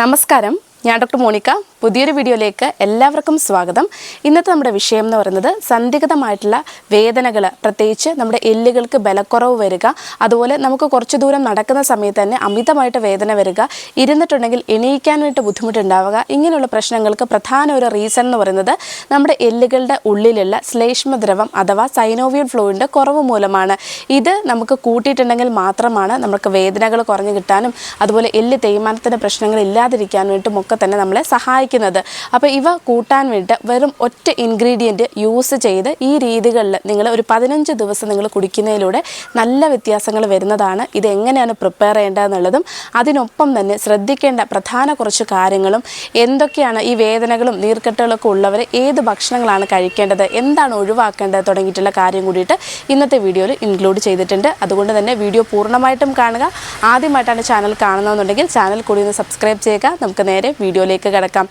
നമസ്കാരം. ഞാൻ doctor Monica. പുതിയൊരു വീഡിയോയിലേക്ക് എല്ലാവർക്കും സ്വാഗതം. ഇന്നത്തെ നമ്മുടെ വിഷയം എന്ന് പറയുന്നത് സന്ധിഗതമായിട്ടുള്ള വേദനകൾ പ്രത്യേകിച്ച് നമ്മുടെ എല്ലുകൾക്ക് ബലക്കുറവ് വരിക അതുപോലെ നമുക്ക് കുറച്ച് ദൂരം നടക്കുന്ന സമയത്ത് തന്നെ അമിതമായിട്ട് വേദന വരിക ഇരുന്നിട്ടുണ്ടെങ്കിൽ എണീക്കാനായിട്ട് ബുദ്ധിമുട്ടുണ്ടാവുക ഇങ്ങനെയുള്ള പ്രശ്നങ്ങൾക്ക് പ്രധാന ഒരു റീസൺ എന്ന് പറയുന്നത് നമ്മുടെ എല്ലുകളുടെ ഉള്ളിലുള്ള ശ്ലേഷ്മദ്രവം അഥവാ സൈനോവിയൽ ഫ്ലൂയിന്റെ കുറവ് മൂലമാണ്. ഇത് നമുക്ക് കൂട്ടിയിട്ടുണ്ടെങ്കിൽ മാത്രമാണ് നമുക്ക് വേദനകൾ കുറഞ്ഞു കിട്ടാനും അതുപോലെ എല്ല് തേയ്മാനത്തിന്റെ പ്രശ്നങ്ങൾ ഇല്ലാതിരിക്കാനും വേണ്ടിയിട്ടും ഒക്കെ തന്നെ നമ്മളെ സഹായിക്കുന്നത്. അപ്പോൾ ഇവ കൂട്ടാൻ വേണ്ടിയിട്ട് വെറും ഒറ്റ ഇൻഗ്രീഡിയന്റ് യൂസ് ചെയ്ത് ഈ രീതികളിൽ നിങ്ങൾ ഒരു പതിനഞ്ച് ദിവസം നിങ്ങൾ കുടിക്കുന്നതിലൂടെ നല്ല വ്യത്യാസങ്ങൾ വരുന്നതാണ്. ഇത് എങ്ങനെയാണ് പ്രിപ്പയർ ചെയ്യേണ്ടതെന്നുള്ളതും അതിനൊപ്പം തന്നെ ശ്രദ്ധിക്കേണ്ട പ്രധാന കുറച്ച് കാര്യങ്ങളും എന്തൊക്കെയാണ് ഈ വേദനകളും നീർക്കെട്ടുകളൊക്കെ ഉള്ളവർ ഏത് ഭക്ഷണങ്ങളാണ് കഴിക്കേണ്ടത് എന്താണ് ഒഴിവാക്കേണ്ടത് തുടങ്ങിയിട്ടുള്ള കാര്യം കൂടിയിട്ട് ഇന്നത്തെ വീഡിയോയിൽ ഇൻക്ലൂഡ് ചെയ്തിട്ടുണ്ട്. അതുകൊണ്ട് തന്നെ വീഡിയോ പൂർണമായിട്ടും കാണുക. ആദ്യമായിട്ടാണ് ചാനൽ കാണുന്നതെന്നുണ്ടെങ്കിൽ ചാനൽ കൂടി ഒന്ന് സബ്സ്ക്രൈബ് ചെയ്യുക. നമുക്ക് നേരെ വീഡിയോയിലേക്ക് കിടക്കാം.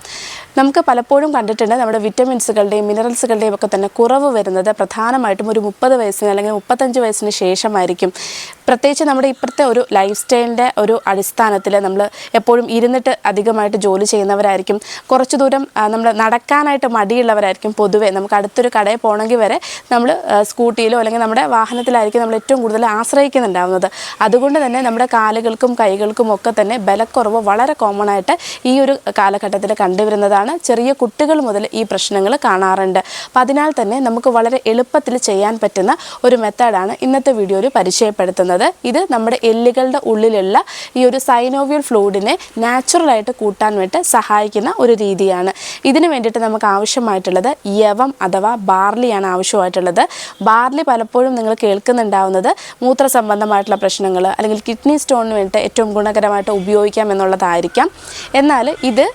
നമുക്ക് പലപ്പോഴും കണ്ടിട്ടുണ്ട് നമ്മുടെ വിറ്റമിൻസുകളുടെയും മിനറൽസുകളുടെയും ഒക്കെ തന്നെ കുറവ് വരുന്നത് പ്രധാനമായിട്ടും ഒരു മുപ്പത് വയസ്സിന് അല്ലെങ്കിൽ മുപ്പത്തഞ്ച് വയസ്സിന് ശേഷമായിരിക്കും. പ്രത്യേകിച്ച് നമ്മുടെ ഇപ്പോഴത്തെ ഒരു ലൈഫ് സ്റ്റൈലിന്റെ ഒരു അടിസ്ഥാനത്തിൽ നമ്മൾ എപ്പോഴും ഇരുന്നിട്ട് അധികമായിട്ട് ജോലി ചെയ്യുന്നവരായിരിക്കും. കുറച്ച് ദൂരം നമ്മൾ നടക്കാനായിട്ട് മടിയുള്ളവരായിരിക്കും പൊതുവെ. നമുക്ക് അടുത്തൊരു കടയിൽ പോകണമെങ്കിൽ വരെ നമ്മൾ സ്കൂട്ടിയിലോ അല്ലെങ്കിൽ നമ്മുടെ വാഹനത്തിലായിരിക്കും നമ്മൾ ഏറ്റവും കൂടുതൽ ആശ്രയിക്കുന്നുണ്ടാവുന്നത്. അതുകൊണ്ട് തന്നെ നമ്മുടെ കാലുകൾക്കും കൈകൾക്കും ഒക്കെ തന്നെ ബലക്കുറവ് വളരെ കോമൺ ആയിട്ട് ഈ ഒരു കാലഘട്ടത്തിൽ കണ്ടുവരുന്നതാണ്. ചെറിയ കുട്ടികൾ മുതൽ ഈ പ്രശ്നങ്ങൾ കാണാറുണ്ട്. അപ്പം അതിനാൽ തന്നെ നമുക്ക് വളരെ എളുപ്പത്തിൽ ചെയ്യാൻ പറ്റുന്ന ഒരു മെത്തേഡാണ് ഇന്നത്തെ വീഡിയോയിൽ പരിചയപ്പെടുത്തുന്നത്. ഇത് നമ്മുടെ എല്ലുകളുടെ ഉള്ളിലുള്ള ഈ ഒരു സൈനോവിയൽ ഫ്ലൂയിഡിനെ നാച്ചുറലായിട്ട് കൂട്ടാൻ വേണ്ടി സഹായിക്കുന്ന ഒരു രീതിയാണ്. ഇതിന് വേണ്ടിയിട്ട് നമുക്ക് ആവശ്യമായിട്ടുള്ളത് യവം അഥവാ ബാർലിയാണ് ആവശ്യമായിട്ടുള്ളത്. ബാർലി പലപ്പോഴും നിങ്ങൾ കേൾക്കുന്നുണ്ടാവുന്നത് മൂത്ര സംബന്ധമായിട്ടുള്ള പ്രശ്നങ്ങൾ അല്ലെങ്കിൽ കിഡ്നി സ്റ്റോണിന് വേണ്ടിയിട്ട് ഏറ്റവും ഗുണകരമായിട്ട് ഉപയോഗിക്കാം എന്നുള്ളതായിരിക്കാം. എന്നാൽ ഇത്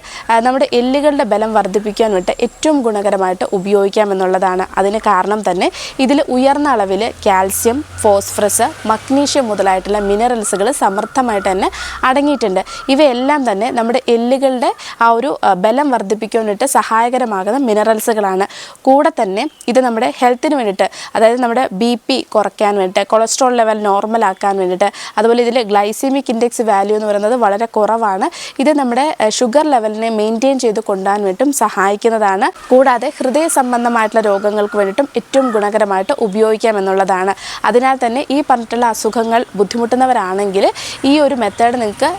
നമ്മുടെ എല്ലുകളുടെ ബലം വർദ്ധിപ്പിക്കാൻ വേണ്ടി ഏറ്റവും ഗുണകരമായിട്ട് ഉപയോഗിക്കാം എന്നുള്ളതാണ് അതിന് കാരണം തന്നെ ഇതിൽ ഉയർന്ന അളവിൽ കാൽസ്യം ഫോസ്ഫറസ് മഗ്നീഷ്യം മുതലായിട്ടുള്ള മിനറൽസുകൾ സമൃദ്ധമായിട്ട് തന്നെ അടങ്ങിയിട്ടുണ്ട്. ഇവയെല്ലാം തന്നെ നമ്മുടെ എല്ലുകളുടെ ആ ഒരു ബലം വർദ്ധിപ്പിക്കാൻ വേണ്ടിയിട്ട് സഹായകരമാകുന്ന മിനറൽസുകളാണ്. കൂടെ തന്നെ ഇത് നമ്മുടെ ഹെൽത്തിന് വേണ്ടിയിട്ട് അതായത് നമ്മുടെ ബി പി കുറയ്ക്കാൻ വേണ്ടിയിട്ട് കൊളസ്ട്രോൾ ലെവൽ നോർമൽ ആക്കാൻ വേണ്ടിയിട്ട് അതുപോലെ ഇതിൽ ഗ്ലൈസീമിക് ഇൻഡെക്സ് വാല്യൂ എന്ന് പറയുന്നത് വളരെ കുറവാണ്. ഇത് നമ്മുടെ ഷുഗർ ലെവലിനെ മെയിന്റെയിൻ ചെയ്ത് കൊണ്ടുപോകാൻ വേണ്ടിയിട്ടും സഹായിക്കുന്നതാണ്. കൂടാതെ ഹൃദയ സംബന്ധമായിട്ടുള്ള രോഗങ്ങൾക്ക് വേണ്ടിയിട്ടും ഏറ്റവും ഗുണകരമായിട്ട് ഉപയോഗിക്കാം എന്നുള്ളതാണ്. അതിനാൽ തന്നെ ഈ പറഞ്ഞിട്ടുള്ള അസുഖങ്ങൾ ബുദ്ധിമുട്ടുന്നവരാണെങ്കിൽ ഈ ഒരു മെത്തേഡ് നിങ്ങൾക്ക്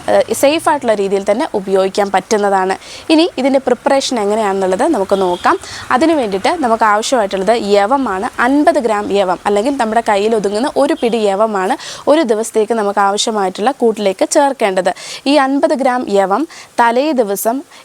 സേഫ് ആയിട്ടുള്ള രീതിയിൽ തന്നെ ഉപയോഗിക്കാൻ പറ്റുന്നതാണ്. ഇനി ഇതിന്റെ പ്രിപ്പറേഷൻ എങ്ങനെയാണെന്നുള്ളത് നമുക്ക് നോക്കാം. അതിന് വേണ്ടിയിട്ട് നമുക്ക് ആവശ്യമായിട്ടുള്ളത് യവമാണ്. അൻപത് ഗ്രാം യവം അല്ലെങ്കിൽ നമ്മുടെ കയ്യിൽ ഒതുങ്ങുന്ന ഒരു പിടി യവമാണ് ഒരു ദിവസത്തേക്ക് നമുക്ക് ആവശ്യമായിട്ടുള്ള കൂട്ടിലേക്ക് ചേർക്കേണ്ടത്. ഈ അൻപത് ഗ്രാം യവം തലേ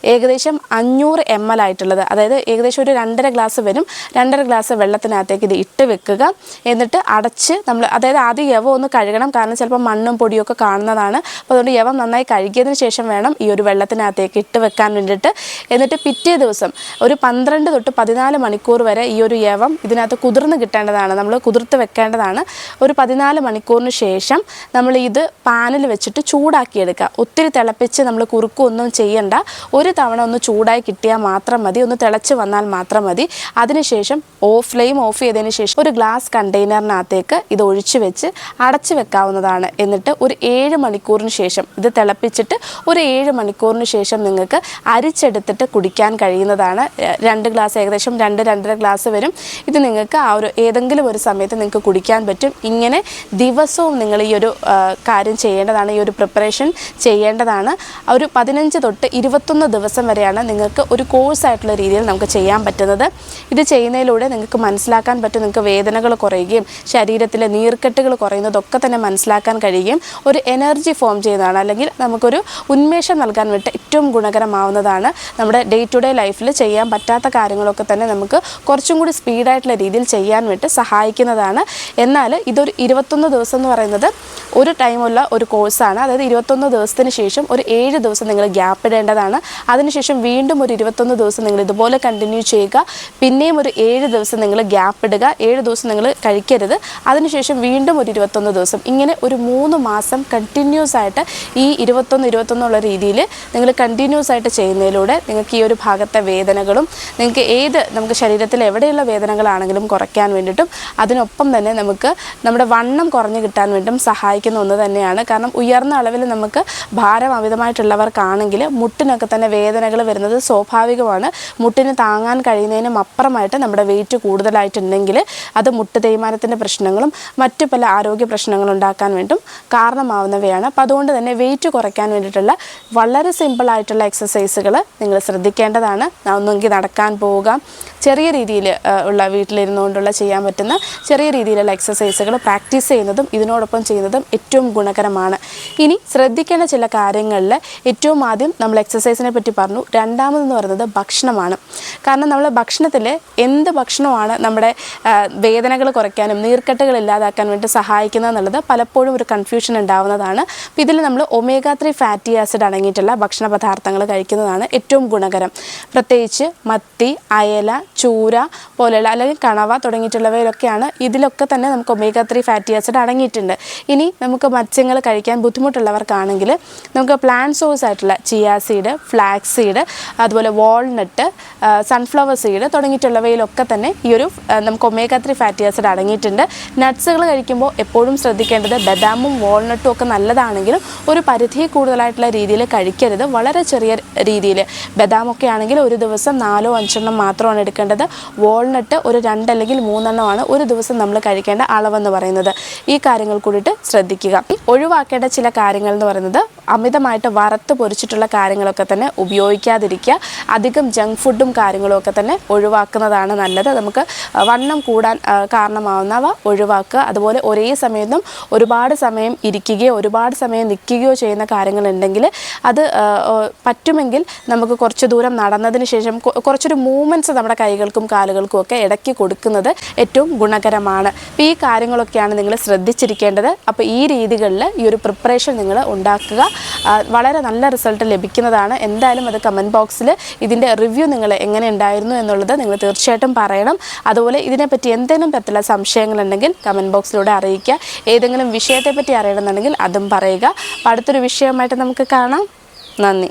ഏകദേശം അഞ്ഞൂറ് എം എൽ ആയിട്ടുള്ളത്. അതായത് ഏകദേശം ഒരു രണ്ടര ഗ്ലാസ് വരും. രണ്ടര ഗ്ലാസ് വെള്ളത്തിനകത്തേക്ക് ഇത് ഇട്ട് വെക്കുക. എന്നിട്ട് അടച്ച് നമ്മൾ അതായത് ആദ്യം യവം ഒന്ന് കഴുകണം. കാരണം ചിലപ്പോൾ മണ്ണും പൊടിയൊക്കെ കാണുന്നതാണ്. അപ്പോൾ അതുകൊണ്ട് യവം നന്നായി കഴുകിയതിന് ശേഷം വേണം ഈ ഒരു വെള്ളത്തിനകത്തേക്ക് ഇട്ട് വെക്കാൻ വേണ്ടിയിട്ട്. എന്നിട്ട് പിറ്റേ ദിവസം ഒരു പന്ത്രണ്ട് തൊട്ട് പതിനാല് മണിക്കൂർ വരെ ഈ ഒരു യവം ഇതിനകത്ത് കുതിർന്ന് കിട്ടേണ്ടതാണ്. നമ്മൾ കുതിർത്ത് വെക്കേണ്ടതാണ്. ഒരു പതിനാല് മണിക്കൂറിന് ശേഷം നമ്മൾ ഇത് പാനിൽ വെച്ചിട്ട് ചൂടാക്കിയെടുക്കുക. ഒത്തിരി തിളപ്പിച്ച് നമ്മൾ കുറുക്കൊന്നും ചെയ്യണ്ട ഒരു തവണ ഒന്ന് ചൂടായി കിട്ടിയാൽ മാത്രം മതി. ഒന്ന് തിളച്ച് വന്നാൽ മാത്രം മതി. അതിനുശേഷം ഓഫ് ഫ്ലെയിം ഓഫ് ചെയ്തതിന് ശേഷം ഒരു ഗ്ലാസ് കണ്ടെയ്നറിനകത്തേക്ക് ഇത് ഒഴിച്ചു വെച്ച് അടച്ചു വെക്കാവുന്നതാണ്. എന്നിട്ട് ഒരു ഏഴ് മണിക്കൂറിന് ശേഷം ഇത് തിളപ്പിച്ചിട്ട് ഒരു ഏഴ് മണിക്കൂറിന് ശേഷം നിങ്ങൾക്ക് അരിച്ചെടുത്തിട്ട് കുടിക്കാൻ കഴിയുന്നതാണ്. രണ്ട് ഗ്ലാസ് ഏകദേശം രണ്ട് രണ്ടര ഗ്ലാസ് വരും. ഇത് നിങ്ങൾക്ക് ആ ഒരു ഏതെങ്കിലും ഒരു സമയത്ത് നിങ്ങൾക്ക് കുടിക്കാൻ പറ്റും. ഇങ്ങനെ ദിവസവും നിങ്ങൾ ഈ ഒരു കാര്യം ചെയ്യേണ്ടതാണ്. ഈ ഒരു പ്രിപ്പറേഷൻ ചെയ്യേണ്ടതാണ്. ഒരു പതിനഞ്ച് തൊട്ട് ഇരുപത്തൊന്ന് ദിവസം വരെയാണ് നിങ്ങൾക്ക് ഒരു കോഴ്സായിട്ടുള്ള രീതിയിൽ നമുക്ക് ചെയ്യാൻ പറ്റുന്നത്. ഇത് ചെയ്യുന്നതിലൂടെ നിങ്ങൾക്ക് മനസ്സിലാക്കാൻ പറ്റും നിങ്ങൾക്ക് വേദനകൾ കുറയുകയും ശരീരത്തിലെ നീർക്കെട്ടുകൾ കുറയുന്നതൊക്കെ തന്നെ മനസ്സിലാക്കാൻ കഴിയുകയും ഒരു എനർജി ഫോം ചെയ്യുന്നതാണ് അല്ലെങ്കിൽ നമുക്കൊരു ഉന്മേഷം നൽകാൻ വേണ്ടി ഏറ്റവും ഗുണകരമാവുന്നതാണ് നമ്മുടെ ഡേ ടു ഡേ ലൈഫിൽ ചെയ്യാൻ പറ്റാത്ത കാര്യങ്ങളൊക്കെ തന്നെ നമുക്ക് കുറച്ചും കൂടി സ്പീഡായിട്ടുള്ള രീതിയിൽ ചെയ്യാൻ വേണ്ടി സഹായിക്കുന്നതാണ്. എന്നാൽ ഇതൊരു ഇരുപത്തൊന്ന് ദിവസം എന്ന് പറയുന്നത് ഒരു ടൈമുള്ള ഒരു കോഴ്സാണ് അതായത് ഇരുപത്തൊന്ന് ദിവസത്തിന് ശേഷം ഒരു ഏഴ് ദിവസം നിങ്ങൾ ഗ്യാപ്പ് ഇടേണ്ടതാണ് അതിനുശേഷം വീണ്ടും ഒരു ഇരുപത്തൊന്ന് ദിവസം നിങ്ങൾ ഇതുപോലെ കണ്ടിന്യൂ ചെയ്യുക. പിന്നെയും ഒരു ഏഴ് ദിവസം നിങ്ങൾ ഗ്യാപ്പ് ഇടുക. ഏഴ് ദിവസം നിങ്ങൾ കഴിക്കരുത്. അതിനുശേഷം വീണ്ടും ഒരു ഇരുപത്തൊന്ന് ദിവസം. ഇങ്ങനെ ഒരു മൂന്ന് മാസം കണ്ടിന്യൂസ് ആയിട്ട് ഈ ഇരുപത്തൊന്ന് ഇരുപത്തൊന്നുള്ള രീതിയിൽ നിങ്ങൾ കണ്ടിന്യൂസ് ആയിട്ട് ചെയ്യുന്നതിലൂടെ നിങ്ങൾക്ക് ഈ ഒരു ഭാഗത്തെ വേദനകളും നിങ്ങൾക്ക് ഏത് നമുക്ക് ശരീരത്തിൽ എവിടെയുള്ള വേദനകളാണെങ്കിലും കുറയ്ക്കാൻ വേണ്ടിയിട്ടും അതിനൊപ്പം തന്നെ നമുക്ക് നമ്മുടെ വണ്ണം കുറഞ്ഞു കിട്ടാൻ വേണ്ടിയും സഹായിക്കുന്ന ഒന്ന് തന്നെയാണ്. കാരണം ഉയർന്ന അളവിൽ നമുക്ക് ഭാരം അമിതമായിട്ടുള്ളവർക്കാണെങ്കിൽ മുട്ട് മുട്ടിനൊക്കെ തന്നെ വേദനകൾ വരുന്നത് സ്വാഭാവികമാണ്. മുട്ടിന് താങ്ങാൻ കഴിയുന്നതിനും അപ്പുറമായിട്ട് നമ്മുടെ വെയിറ്റ് കൂടുതലായിട്ടുണ്ടെങ്കിൽ അത് മുട്ട് തേയ്മാനത്തിന്റെ പ്രശ്നങ്ങളും മറ്റു പല ആരോഗ്യ പ്രശ്നങ്ങളും ഉണ്ടാക്കാൻ വേണ്ടും കാരണമാവുന്നവയാണ്. അപ്പോൾ അതുകൊണ്ട് തന്നെ വെയിറ്റ് കുറയ്ക്കാൻ വേണ്ടിയിട്ടുള്ള വളരെ സിമ്പിളായിട്ടുള്ള എക്സസൈസുകൾ നിങ്ങൾ ശ്രദ്ധിക്കേണ്ടതാണ്. ഒന്നെങ്കിൽ നടക്കാൻ പോവുക ചെറിയ രീതിയിൽ ഉള്ള വീട്ടിലിരുന്നുകൊണ്ടുള്ള ചെയ്യാൻ പറ്റുന്ന ചെറിയ രീതിയിലുള്ള എക്സസൈസുകൾ പ്രാക്ടീസ് ചെയ്യുന്നതും ഇതിനോടൊപ്പം ചെയ്യുന്നതും ഏറ്റവും ഗുണകരമാണ്. ഇനി ശ്രദ്ധിക്കേണ്ട ചില കാര്യങ്ങളിൽ ഏറ്റവും ആദ്യം നമ്മൾ എക്സസൈസിനെ പറ്റി പറഞ്ഞു. രണ്ടാമതെന്ന് പറയുന്നത് ഭക്ഷണമാണ്. കാരണം നമ്മൾ ഭക്ഷണത്തിൽ എന്ത് ഭക്ഷണമാണ് നമ്മുടെ വേദനകൾ കുറയ്ക്കാനും നീർക്കെട്ടുകൾ ഇല്ലാതാക്കാൻ വേണ്ടി സഹായിക്കുന്നത് എന്നുള്ളത് പലപ്പോഴും ഒരു കൺഫ്യൂഷൻ ഉണ്ടാവുന്നതാണ്. അപ്പോൾ ഇതിൽ നമ്മൾ ഒമേഗ ത്രീ ഫാറ്റി ആസിഡ് അടങ്ങിയിട്ടുള്ള ഭക്ഷണ പദാർത്ഥങ്ങൾ കഴിക്കുന്നതാണ് ഏറ്റവും ഗുണകരം. പ്രത്യേകിച്ച് മത്തി അയല ചൂര പോലെയുള്ള അല്ലെങ്കിൽ കണവ തുടങ്ങിയിട്ടുള്ളവയിലൊക്കെയാണ് ഇതിലൊക്കെ തന്നെ നമുക്ക് ഒമേഗ ത്രീ ഫാറ്റി ആസിഡ് അടങ്ങിയിട്ടുണ്ട്. ഇനി നമുക്ക് മത്സ്യങ്ങൾ കഴിക്കാൻ ബുദ്ധിമുട്ടുള്ളവർക്കാണെങ്കിൽ നമുക്ക് പ്ലാന്റ് സോഴ്സ് ആയിട്ടുള്ള ചിയാ സീഡ് ഫ്ലാക്സ് സീഡ് അതുപോലെ വാൾനട്ട് സൺഫ്ലവർ സീഡ് തുടങ്ങിയിട്ടുള്ളവയിലൊക്കെ തന്നെ ഈ ഒരു നമുക്ക് ഒമേഗ ത്രീ ഫാറ്റി ആസിഡ് അടങ്ങിയിട്ടുണ്ട്. നട്ട്സുകൾ കഴിക്കുമ്പോൾ എപ്പോഴും ശ്രദ്ധിക്കേണ്ടത് ബദാമും വാൾനട്ടും ഒക്കെ നല്ലതാണെങ്കിലും ഒരു പരിധി കൂടുതലായിട്ടുള്ള രീതിയിൽ കഴിക്കരുത്. വളരെ ചെറിയ രീതിയിൽ ബദാമൊക്കെ ആണെങ്കിൽ ഒരു ദിവസം നാലോ അഞ്ചെണ്ണം മാത്രമാണ് എടുക്കേണ്ടത്. വാൾനട്ട് ഒരു രണ്ടല്ലെങ്കിൽ മൂന്നെണ്ണമാണ് ഒരു ദിവസം നമ്മൾ കഴിക്കേണ്ട അളവെന്ന് പറയുന്നത്. ഈ കാര്യങ്ങൾ കൂടിയിട്ട് ശ്രദ്ധിക്കുക. ഒഴിവാക്കേണ്ട ചില കാര്യങ്ങൾ എന്ന് പറയുന്നത് അമിതമായിട്ട് വറുത്ത് പൊരിച്ചിട്ടുള്ള കാര്യങ്ങളൊക്കെ തന്നെ ഉപയോഗിക്കാതിരിക്കുക. അധികം ജങ്ക് ഫുഡും കാര്യങ്ങളൊക്കെ തന്നെ ഒഴിവാക്കുന്നതാണ് നല്ലത്. നമുക്ക് വണ്ണം കൂടാൻ കാരണമാവുന്നവ ഒഴിവാക്കുക. അതുപോലെ ഒരേ സമയത്തും ഒരുപാട് സമയം ഇരിക്കുകയോ ഒരുപാട് സമയം നിൽക്കുകയോ ചെയ്യുന്ന കാര്യങ്ങളുണ്ടെങ്കിൽ അത് പറ്റുമെങ്കിൽ നമുക്ക് കുറച്ച് ദൂരം നടന്നതിന് ശേഷം കുറച്ചൊരു മൂവ്മെന്റ്സ് നമ്മുടെ കൈകൾക്കും കാലുകൾക്കും ഒക്കെ ഇടയ്ക്ക് കൊടുക്കുന്നത് ഏറ്റവും ഗുണകരമാണ്. അപ്പോൾ ഈ കാര്യങ്ങളൊക്കെയാണ് നിങ്ങൾ ശ്രദ്ധിച്ചിരിക്കേണ്ടത്. അപ്പോൾ ഈ രീതികളിൽ ഈ ഒരു പ്രിപ്പറേഷൻ നിങ്ങൾ ഉണ്ടാക്കുക. വളരെ നല്ല റിസൾട്ട് ലഭിക്കുന്നതാണ്. എന്തായാലും അത് കമന്റ് ബോക്സിൽ ഇതിന്റെ റിവ്യൂ നിങ്ങൾ എങ്ങനെ ഉണ്ടായിരുന്നു എന്നുള്ളത് നിങ്ങൾ തീർച്ചയായിട്ടും പറയണം. അതുപോലെ ഇതിനെപ്പറ്റി എന്തെങ്കിലും തരത്തിലുള്ള സംശയങ്ങളുണ്ടെങ്കിൽ കമന്റ് ബോക്സിലൂടെ അറിയിക്കുക. ഏതെങ്കിലും വിഷയത്തെപ്പറ്റി അറിയണമെന്നുണ്ടെങ്കിൽ അതും പറയുക. അടുത്തൊരു വിഷയമായിട്ട് നമുക്ക് കാണാം. നന്ദി.